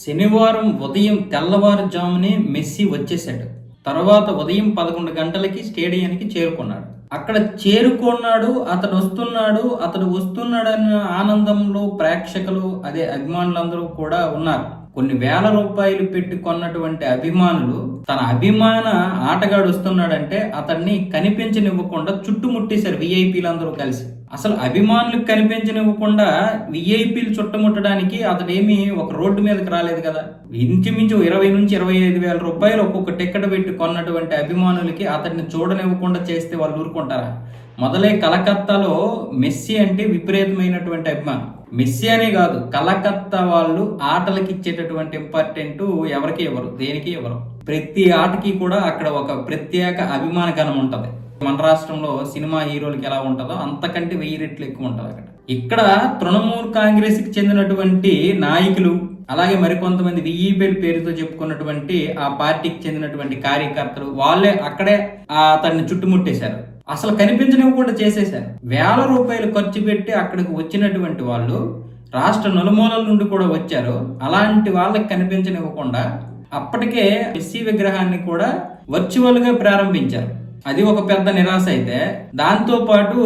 శనివారం ఉదయం తెల్లవారుజామునే మెస్సీ వచ్చేశాడు. తర్వాత ఉదయం పదకొండు గంటలకి స్టేడియానికి చేరుకున్నాడు. అక్కడ చేరుకున్నాడు అతడు వస్తున్నాడు అతడు వస్తున్నాడన్న ఆనందంలో ప్రేక్షకులు అదే అభిమానులందరూ కూడా ఉన్నారు. కొన్ని వేల రూపాయలు పెట్టి కొన్నటువంటి అభిమానులు తన అభిమాన ఆటగాడు వస్తున్నాడంటే అతన్ని కనిపించనివ్వకుండా చుట్టుముట్టేశారు విఐపీలందరూ కలిసి. అసలు అభిమానులకు కనిపించనివ్వకుండా విఐపీలు చుట్టముట్టడానికి అతడేమి ఒక రోడ్డు మీదకి రాలేదు కదా. ఇంచుమించు ఇరవై నుంచి ఇరవై ఐదు వేల రూపాయలు ఒక్కొక్క టికెట్ పెట్టి కొన్నటువంటి అభిమానులకి అతడిని చూడనివ్వకుండా చేస్తే వాళ్ళు ఊరుకుంటారా? మొదలై కలకత్తాలో మెస్సీ అంటే విపరీతమైనటువంటి అభిమానం. మెస్సీ అనే కాదు కలకత్తా వాళ్ళు ఆటలకి ఇచ్చేటటువంటి ఇంపార్టెంట్ ఎవరికి ఇవ్వరు దేనికి ఇవ్వరు. ప్రతి ఆటకి కూడా అక్కడ ఒక ప్రత్యేక అభిమాన గణం ఉంటుంది. మన రాష్ట్రంలో సినిమా హీరోలకి ఎలా ఉంటుందో అంతకంటే వెయ్యి రెట్లు ఎక్కువ ఉంటుంది అక్కడ. ఇక్కడ తృణమూల్ కాంగ్రెస్కి చెందినటువంటి నాయకులు అలాగే మరికొంతమంది విఈపీఎల్ పేరుతో చెప్పుకున్నటువంటి ఆ పార్టీకి చెందినటువంటి కార్యకర్తలు వాళ్ళే అక్కడే అతన్ని చుట్టుముట్టేశారు. అసలు కనిపించనివ్వకుండా చేసేశారు. వేల రూపాయలు ఖర్చు పెట్టి అక్కడికి వచ్చినటువంటి వాళ్ళు రాష్ట్ర నలుమూలల నుండి కూడా వచ్చారు. అలాంటి వాళ్ళకి కనిపించనివ్వకుండా అప్పటికే ఎస్సీ విగ్రహాన్ని కూడా వర్చువల్గా ప్రారంభించారు. అది ఒక పెద్ద నిరాశ అయితే దాంతో పాటు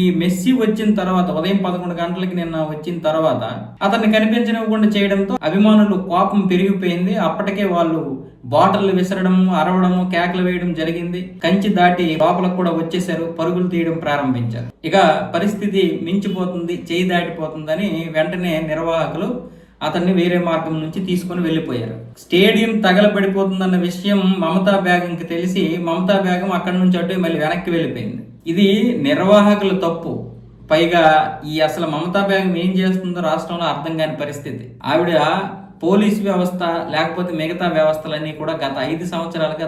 ఈ మెస్సీ వచ్చిన తర్వాత ఉదయం పదకొండు గంటలకి నిన్న వచ్చిన తర్వాత అతన్ని కనిపించనివ్వకుండా చేయడంతో అభిమానులు కోపం పెరిగిపోయింది. అప్పటికే వాళ్ళు బాటిల్ విసరడం అరవడం కేకలు వేయడం జరిగింది. కంచి దాటి లోపలకు కూడా వచ్చేసారు పరుగులు తీయడం ప్రారంభించారు. ఇక పరిస్థితి మించిపోతుంది చేయి దాటిపోతుందని వెంటనే నిర్వాహకులు అతన్ని వేరే మార్గం నుంచి తీసుకొని వెళ్ళిపోయారు. స్టేడియం తగలబడిపోతుందన్న విషయం మమతా బేగంకి తెలిసి మమతా బేగం అక్కడి నుంచి అటు మళ్ళీ వెనక్కి వెళ్ళిపోయింది. ఇది నిర్వాహకుల తప్పు. పైగా ఈ అసలు మమతా బేగం ఏం చేస్తుందో రాష్ట్రంలో అర్థం కాని పరిస్థితి. ఆవిడ పోలీస్ వ్యవస్థ లేకపోతే మిగతా వ్యవస్థలన్నీ కూడా గత ఐదు సంవత్సరాలుగా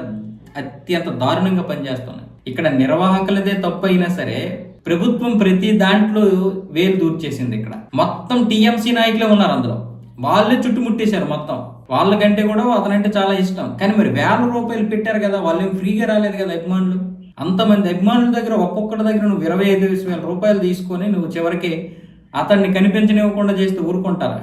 అత్యంత దారుణంగా పనిచేస్తున్నాయి. ఇక్కడ నిర్వాహకులదే తప్పు అయినా సరే ప్రభుత్వం ప్రతి దాంట్లో వేలు దూర్చేసింది ఇక్కడ. మొత్తం టీఎంసీ నాయకులే ఉన్నారు అందులో. వాళ్ళే చుట్టుముట్టేశారు మొత్తం. వాళ్ళకంటే కూడా అతనంటే చాలా ఇష్టం. కానీ మరి వేల రూపాయలు పెట్టారు కదా వాళ్ళు ఫ్రీగా రాలేదు కదా అభిమానులు? అంతమంది అభిమానుల దగ్గర ఒక్కొక్కటి దగ్గర నువ్వు ఇరవై ఐదు వేల రూపాయలు తీసుకొని నువ్వు చివరికి అతన్ని కనిపించనివ్వకుండా చేస్తే ఊరుకుంటారా?